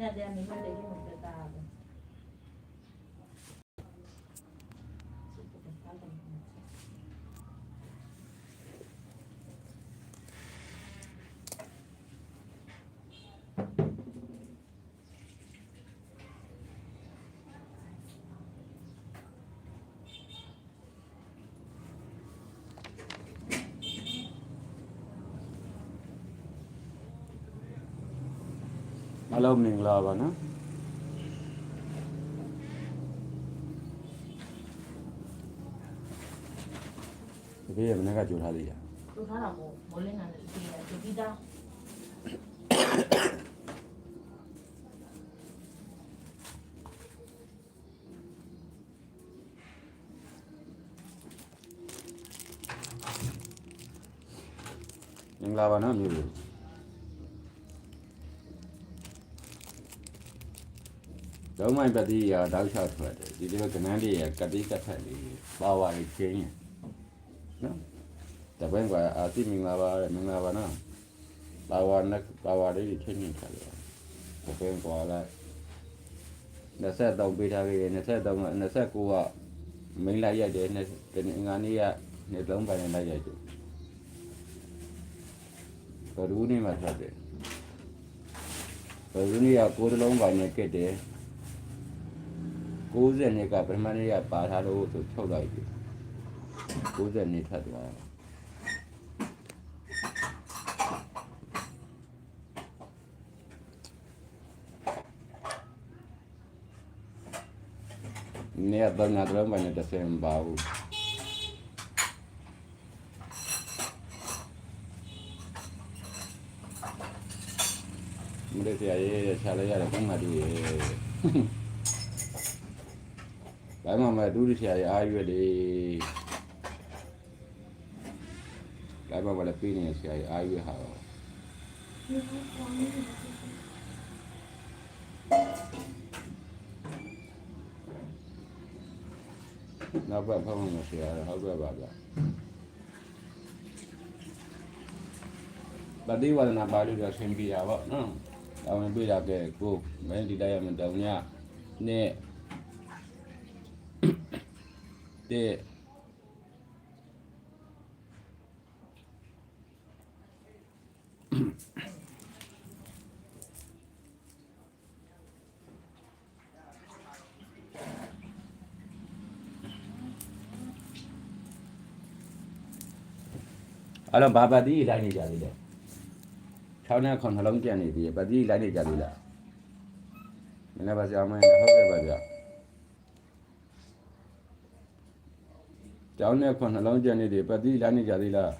Yeah, they အားလုံးမင်္ဂလာပါနော်ဒီပြေ ဒုံမိုင်ပတိရာတောက်လျှောက်ထွက်တယ်ဒီလိုကနန်းတွေရကတိကထက်လေးပါဝါရေးချင်းနော်တပင်းကအာတိမင်္ဂလာပါမင်္ဂလာပါနော်ပါဝါနက်ပါဝါလေးချင်းနေတယ်တပင်းကွာလိုက်23ပေးထားခဲ့တယ်23 29ကမိန်လိုက်ရိုက်တယ်ဒီငါးနေ့ကနေ့သုံးပိုင်းလိုက်ရိုက်တယ်ဘယ်လိုနေမှာထွက်တယ်ဘယ်လိုနေကကိုယ်လုံးပိုင်းနဲ့ကက်တယ် 90နှစ်ကပထမနေ့ကပါထားလို့ဆိုထုတ်လိုက်ပြီ90နှစ်ထပ်သွားနေတော့ငါတို့ပိုင်းနဲ့တစ်ဆယ်မပါဘူးမလေးဆရာရေးဆရာလေးရတယ်ဘုံမတူရေ ဘာမှမဒူးဆရာရေးအားရွက်လေဘာမှမလည်းပြနေဆရာရေးအားရွက်ဟာနောက်ဘက်ဖုံးလို့ဆရာဟုတ်ကဲ့ပါဗျဗတိဝဒနာပါဠိတော်ဆင်ပြရပါနော်။တောင်းပြရတဲ့ကိုမင်းဒီတိုင်းရမတောင်းညနဲ့ တဲ့အဲ့တော့ဘာပါတိတိုင်းနေကြသေးတယ်။6နဲ့9နှလုံးကြံနေပြီပါတိလိုက်နေကြသေးလား။မင်းလည်းပါဆရာမင်းဟုတ်ကဲ့ပါဗျ။ ကျောင်းနဲ့9နှလုံးကြံနေတယ်ပါတိလိုက်နေကြသေးလား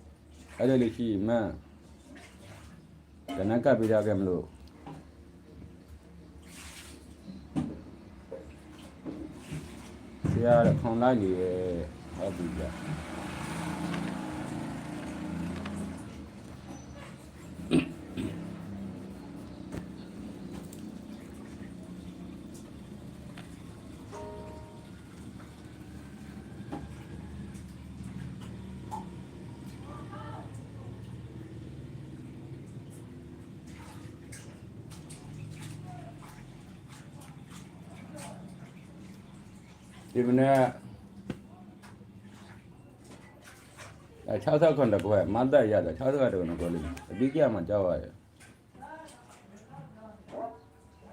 ။အဲ့ဒါလေးရှိမှန်ကနကပ်ပြရခဲ့မလို့ဆရာကခွန်လိုက်နေရဲ့ဟုတ်ပြီဗျ။ ဒီမနေ့အဲ60ခွန်တကွယ်မတ်တက်ရတယ်60ကတော့ကိုလေးအတိကျမှကြောက်ရတယ်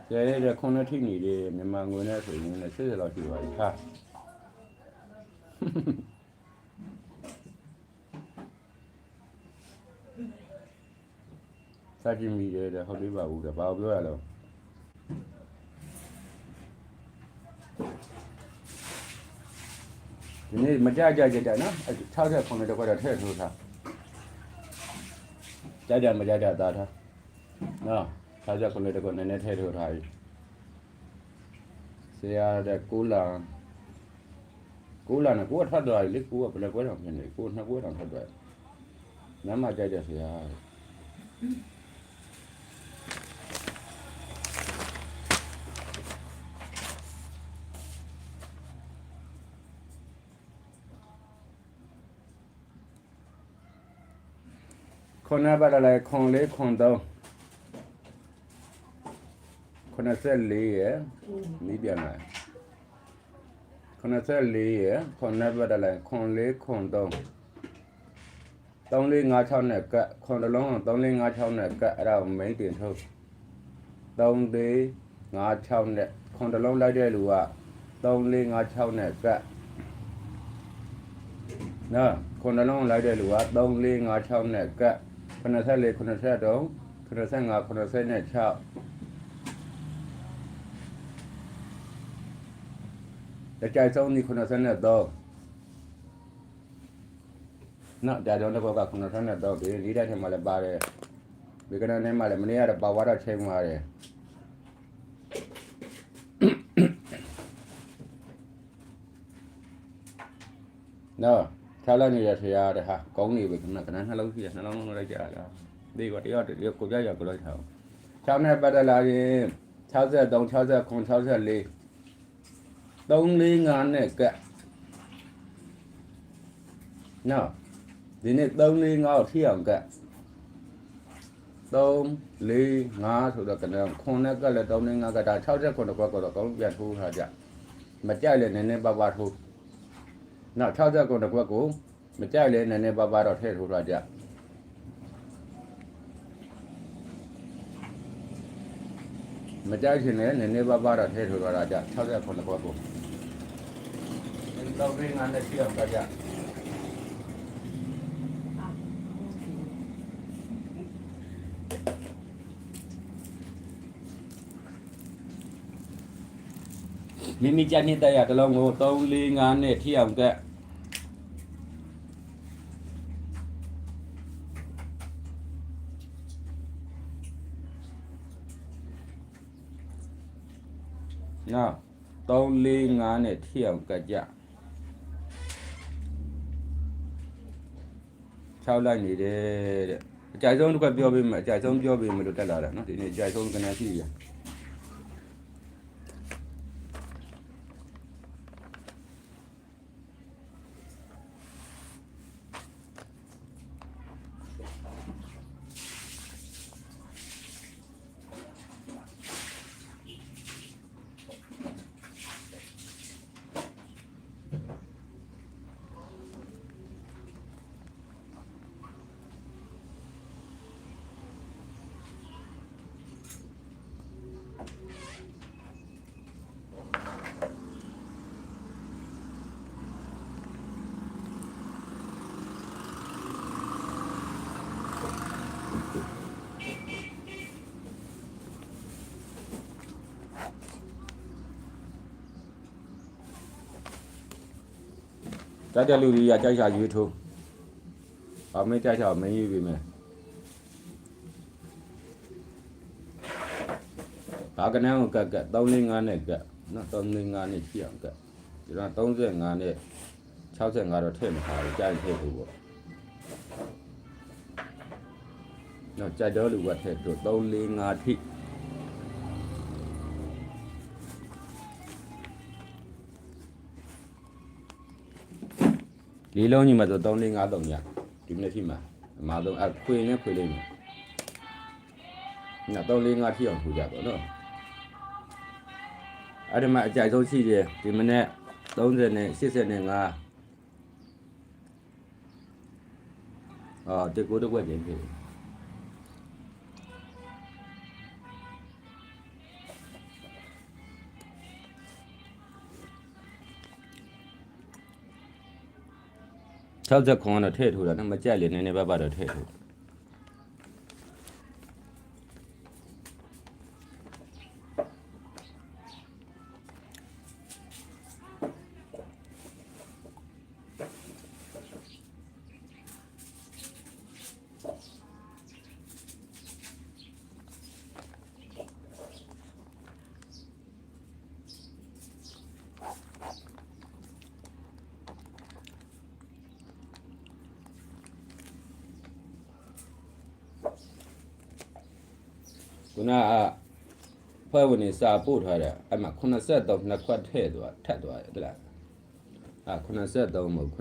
ကျဲရတဲ့ခွန်နဲ့ထိနေတယ်မြန်မာငွေနဲ့ဆိုရင်လည်း60လောက်ရှိပါပြီဟာစာကြည့်မိတယ်တဲ့ဟုတ်ပြီပါဘူးတဲ့ဘာပြောရလဲ ဒီနေ့မကြကြကြကြနော်အဲ60ခုနှစ်တော့တော့ထည့်ထိုးထားကြကြမကြကြသားထားနော်60ခုနှစ်တော့နည်းနည်းထည့်ထိုးထားပြီဆရာတဲ့ကိုလာကိုလာနဲ့ကိုကထွက်သွားပြီလေကိုကဘယ်လိုကွဲတော့ဖြစ်နေကိုနှစ်ကွဲတော့ထွက်သွားနမ်းမကြကြဆရာ ခွန်နာပါလာခွန်လေးခွန်တော့84ရဲ့နီးပြန်လာ84ရဲ့ခွန်နံပါတ်တလိုက်ခွန်4ခွန်3 3456နဲ့ကတ်ခွန်တစ်လုံး3456နဲ့ကတ်အဲ့ဒါကိုမိန်တင်ထုတ်3456နဲ့ခွန်တစ်လုံးလိုက်တဲ့လူက3456နဲ့ကတ်နော်ခွန်တစ်လုံးလိုက်တဲ့လူက3456နဲ့ကတ် 84 83 85 86တကြိုက်ဆုံးဒီ83နော်ဒါကြောင့်တော့က83တော့ဒီလေးတဲ့ထဲမှာလည်းပါတယ်ဒီကနေ့နဲ့မှလည်းမနေ့ကတော့ပါဝါတော့ချိန်သွားတယ်နော် ထားလိုက်နေတဲ့ဆရာတဲ့ဟာကောင်းနေပြီခဏခဏနှလုံးရှိရနှလုံးလုံးလိုက်ကြလားဒီကတယောက်တယောက်ကိုကြရကိုလိုက်ထား6နဲ့ပတ်သက်လာရင်63 69 64 345နဲ့ကတ်နော်ဒီနေ့3 4 5ကိုထိအောင်ကတ်3 4 5ဆိုတော့ကနခွန်နဲ့ကတ်လည်း3 4 5ကတ်ဒါ60ခွန်တော့ကတော့ကောင်းပြန်ထိုးထားကြမကြိုက်လည်းနည်းနည်းပါးပါးထိုး နော်60ခွန်တော့ကိုမကြိုက်လည်းနည်းနည်းပါးပါးတော့ထည့်ထိုးထားကြမကြိုက်ရှင်လည်းနည်းနည်းပါးပါးတော့ထည့်ထိုးထားကြ60ခွန်တော့ကိုတော့ရင်းငါနဲ့ထိအောင်ကတ်ကြမိမိကြနှစ်တရတစ်လုံးကို3 4 5နဲ့ထိအောင်ကက် နော်3 4 5နဲ့ထိအောင်ကက်ကြ6လိုက်နေတယ်တဲ့အကြိုက်ဆုံးတစ်ခါပြောပေးမယ်အကြိုက်ဆုံးပြောပေးမယ်လို့တက်လာတယ်နော်ဒီနေ့အကြိုက်ဆုံးကနန်းရှိရ ကြိုက်တဲ့လူတွေကကြိုက်ချရွေးထိုး။ဘာမင်းကြိုက်ချမင်းရွေးပြီမယ်။ဘာကနန်းကိုကက်ကက်305နဲ့ကက်နော်305နဲ့ရှိအောင်ကက်ဒီတော့35နဲ့65တော့ထည့်မထားဘူးကြိုက်ထည့်ဖို့ပေါ့။နော်ကြိုက်တော့လူကထည့်တို့345ထိ လေးလုံးကြီးမှာဆို3 4 5 3ညဒီမနေ့ဖြစ်မှာအမှားဆုံးအခွေနဲ့ခွေလိုက်မယ်ည3 4 5ထိအောင်ခွေကြပါတော့အဲ့ဒီမှာအကြိုက်ဆုံးရှိတယ်ဒီမနေ့30နဲ့85အော်တကူတကွက်ပြင်ဖြစ်တယ် 69တော့ထည့်ထိုးတာနော်မကြက်လေနည်းနည်းပါးပါးတော့ထည့်ထိုး ခုနကဖွဲ့ဝင်နေစာပို့ထားတယ်အဲ့မှာ83နှစ်ခွက်ထည့်သွားထက်သွားတယ်ဟုတ်လားအာ83မဟုတ်85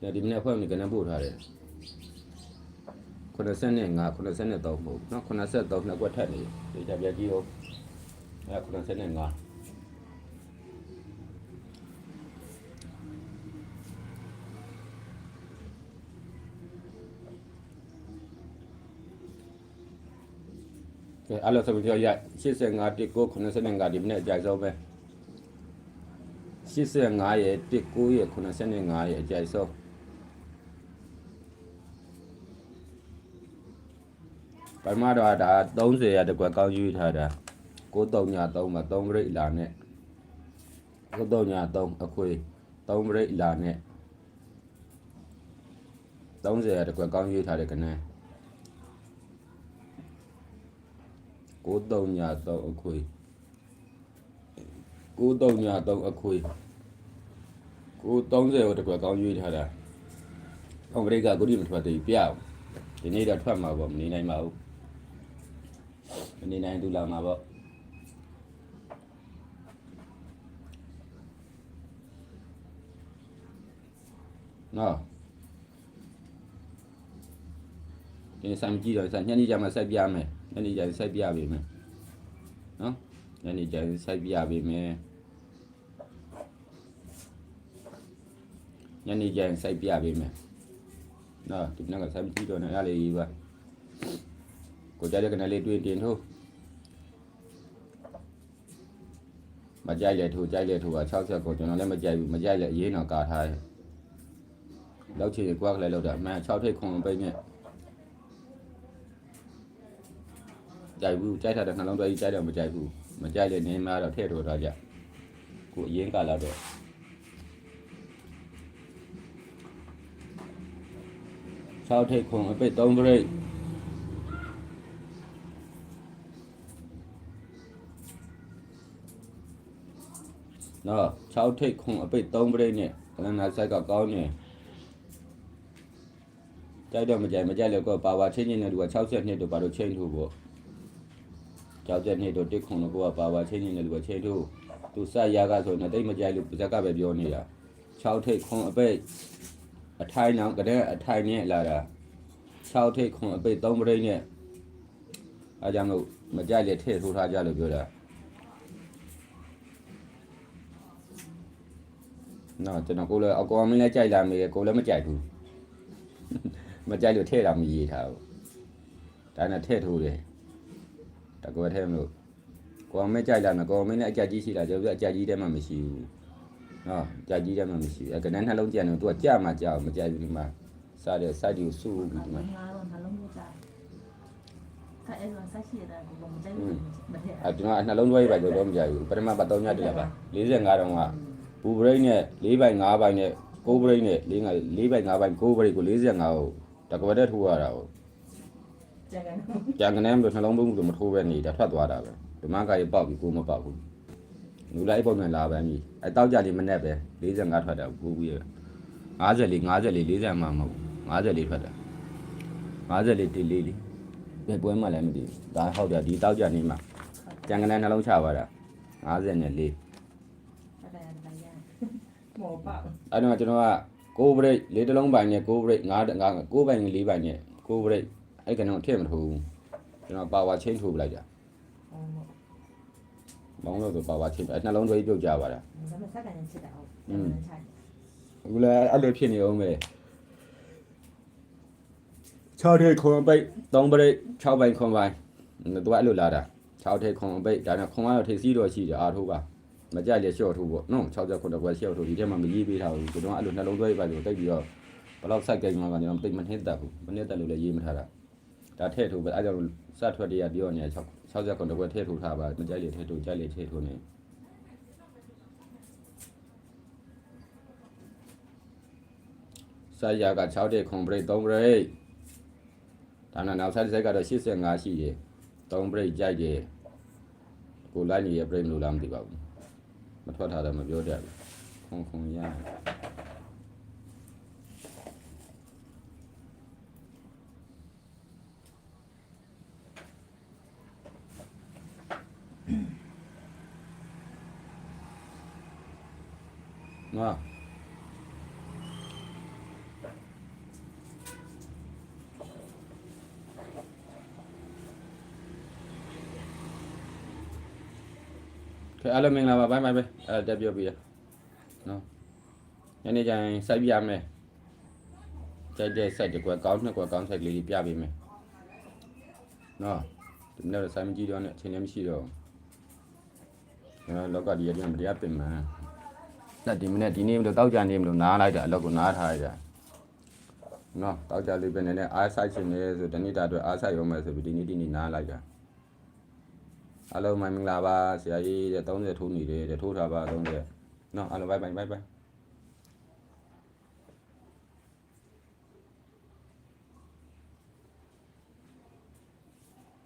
ဒါဒီမနေ့ဖွဲ့ဝင်ကနပို့ထားတယ်85 83မဟုတ်နော်83နှစ်ကွက်ထက်နေဒီကြပြကြည့်ဦးအဲ85 ကဲ အဲ့လိုဆိုပြီးတော့ရ85တစ်ကို85ဒီမနေ့အကြိုက်ဆုံးပဲ85ရဲ့တစ်ကိုရဲ့85ရဲ့အကြိုက်ဆုံးပထမတော့ဒါ30ရတကွက်ကောင်းယူထားတာ93ညာ3မှာ3ပရိတ်လာနဲ့93ညာ3အခွေ3ပရိတ်လာနဲ့30ရတကွက်ကောင်းယူထားတဲ့ကနန်း ကိုတုံညာတော့အခွေကိုတုံညာတော့အခွေကို30ကိုတကွကောင်းရွေးထားတာအောင်ပရိကကိုဒီမထွက်သေးပြအောင်ဒီနေ့တော့ထွက်မှာပေါ့မနေနိုင်ပါဘူးမနေနိုင်သူလာမှာပေါ့နော်ဒီစမ်းကြည့်တော့စမ်းညနေကျမှဆက်ပြမယ် ညနေကျရင်ဆက်ပြပေးမယ်နော်ညနေကျရင်ဆက်ပြပေးမယ်ညနေကျရင်ဆက်ပြပေးမယ်နော်ဒီနေ့ကဆက်ကြည့်တော့လည်းရလေကြီးပါကိုကြတဲ့ကနေလေးတွေ့တင်ထိုးမကြိုက်လေထိုးကြိုက်လေထိုးက60ကိုကျွန်တော်လည်းမကြိုက်ဘူးမကြိုက်လေအရေးတော့ကာထားတယ်လောက်ချင်ကွာကလေးလောက်တာအမှန်6ထိပ်ခွန်ပိတ်နဲ့ ကြိုက်ဘူးကြိုက်တာတဲ့နှလုံးသွေးကြီးကြိုက်တော့မကြိုက်ဘူးမကြိုက်လေနေမှာတော့ထည့်ထိုးထားကြကိုအရင်ကလာတော့၆ထိတ်ခုံအပိတ်၃ပရိတ်နော်6ထိတ်ခုံအပိတ်3ပရိတ်နဲ့ကလနာဆိုင်ကကောင်းနေကြိုက်တော့မကြိုက်မကြိုက်လို့ကောပါဝါချင်းချင်းနဲ့သူက60နှစ်တို့ဘာလို့ချင်းထိုးပေါ့ ကြောက်တဲ့နေ့တော့တစ်ခုံတော့ကိုကပါပါချင်းချင်းနဲ့လူကချင်းတို့သူစရကဆိုရင်တိတ်မကြိုက်လို့ပါဇက်ကပဲပြောနေတာ6ထိတ်ခွန်အပိတ်အထိုင်အောင်ကတဲ့အထိုင်နဲ့လာတာ6ထိတ်ခွန်အပိတ်3ပရိတ်နဲ့အားကြောင့်လို့မကြိုက်လေထည့်ထိုးထားကြလို့ပြောတာနော်ကျွန်တော်ကိုလည်းအကောင်မင်းလည်းကြိုက်လာမေကိုလည်းမကြိုက်ဘူးမကြိုက်လို့ထည့်တာမရေးထားဘူးဒါနဲ့ထည့်ထိုးတယ် တကွယ်ထဲမလို့ကိုအောင်မဲကြိုက်လာမယ်ကိုအောင်မဲနဲ့အကြက်ကြီးရှိလာကျွန်တော်အကြက်ကြီးထဲမှာမရှိဘူးနော်အကြက်ကြီးထဲမှာမရှိဘူးအဲကနန်းနှလုံးကြံတော့သူကကြမှာကြောက်မကြိုက်ဘူးဒီမှာစားတဲ့စိုက်ဒီကိုစုပြီးဒီမှာငါတော့နှလုံးသွေးကြဆက်အဲ့တော့ဆက်ရှိရတာဘုံမကြိုက်ဘူးမထည့်အဲဒီမှာနှလုံးသွေးပဲတော့မကြိုက်ဘူးပထမပတ်3ညတည်းလာပါ45တောင်ကဘူဘရိတ်နဲ့4ဘိုင်5ဘိုင်နဲ့6ဘရိတ်နဲ့4 4ဘိုင်5ဘိုင်6ဘရိတ်ကို45ကိုတကွယ်ထဲထိုးရတာကို ကြံကန်ကြံကနေမလို့နှလုံးသွင်းမှုတော့မထိုးပဲနေတာထွက်သွားတာပဲဒီမကရေပေါက်ပြီးကိုမပေါက်ဘူးလူလိုက်ပုံနဲ့လာပန်းပြီအဲတောက်ကြလေးမနဲ့ပဲ45ထွက်တာဘူးဘူးရ54 54 40မှမဟုတ်54ထွက်တာ54တိလေးလေးဘယ်ပွဲမှလည်းမသိဘူးဒါဟုတ်တယ်ဒီတောက်ကြနေမှာကြံကနေနှလုံးချပါတာ54အဲ့ဒါရတယ်ရတယ်မောပေါ့အဲ့တော့ကျွန်တော်ကကိုဘရိတ်လေးတစ်လုံးပိုင်နဲ့ကိုဘရိတ်9 9ကိုပိုင်လေးပိုင်နဲ့ကိုဘရိတ် အဲ့ကတော့ထည့်မထိုးဘူးကျွန်တော်ပါဝါချင်းထိုးပလိုက်တာဟောမောင်းလို့ဆိုပါဝါချင်းအဲ့နှလုံးသွေးပြုတ်ကြပါတာဒါပေမဲ့စက္ကန့်ချစ်တာဟုတ်အခုလည်းအဲ့လိုဖြစ်နေအောင်ပဲ6ထိပ်ခွန်ပိတ်3ပရိတ်6ပိုင်ခွန်ပိုင်သူကအဲ့လိုလာတာ6ထိပ်ခွန်ပိတ်ဒါနဲ့ခွန်ကတော့ထိပ်စီးတော့ရှိတယ်အာထိုးပါမကြိုက်လေရှော့ထိုးပေါ့နော်60ခွန်တော့ကွယ်ရှော့ထိုးဒီထဲမှာမရေးပေးထားဘူးကျွန်တော်အဲ့လိုနှလုံးသွေးပါလို့တိတ်ပြီးတော့ဘလောက်စိုက်ကြိုက်မှာကကျွန်တော်တိတ်မနှင်းတတ်ဘူးမနှင်းတတ်လို့လည်းရေးမထားတာ ဒါထည့်ထိုးပဲအဲ့ကြောင့်စထွက်တရပြောနေ60ခွန်တော့ကွယ်ထည့်ထိုးထားပါမကြိုက်လေထည့်ထိုးကြိုက်လေထည့်ထိုးနေဆရာက6တဲ့ခွန်ဘရိတ်3ဘရိတ်ဒါနဲ့နောက်ဆက်တစ်ဆက်ကတော့85ရှိတယ်3ဘရိတ်ကြိုက်တယ်ကိုလိုက်နေရဘရိတ်မလို့လားမသိပါဘူးမထွက်ထားတယ်မပြောတတ်ဘူးခွန်ခွန်ရ နော်ကဲအားလုံးမင်္ဂလာပါဘိုင်ဘိုင်ပဲအဲ့တက်ပြောပြီးရနော်ညနေကျရင်စိုက်ပြရမယ်ကြိုက်တဲ့စိုက်တစ်ကွက်ကောင်းနှစ်ကွက်ကောင်းစိုက်ကလေးပြပေးမယ်နော်ဒီနေ့တော့စိုက်မကြည့်တော့နဲ့အချိန်လည်းမရှိတော့ဘူး ကျွန်တော်လောက်ကဒီရတဲ့မတရားပြင်မှန်းတက်ဒီမနေ့ဒီနေ့မလို့တောက်ကြနေမလို့နားလိုက်တာအလောက်ကိုနားထားရတာနော်တောက်ကြလေးပဲနဲ့အားဆိုင်ရှင်နေဆိုတနေ့တာအတွက်အားဆိုင်ရုံမဲ့ဆိုပြီးဒီနေ့ဒီနေ့နားလိုက်တာအားလုံးမင်္ဂလာပါဆရာကြီးတဲ့30ထိုးနေတယ်တဲ့ထိုးထားပါ30နော်အားလုံးဘိုင်ဘိုင်ဘိုင်ဘိုင်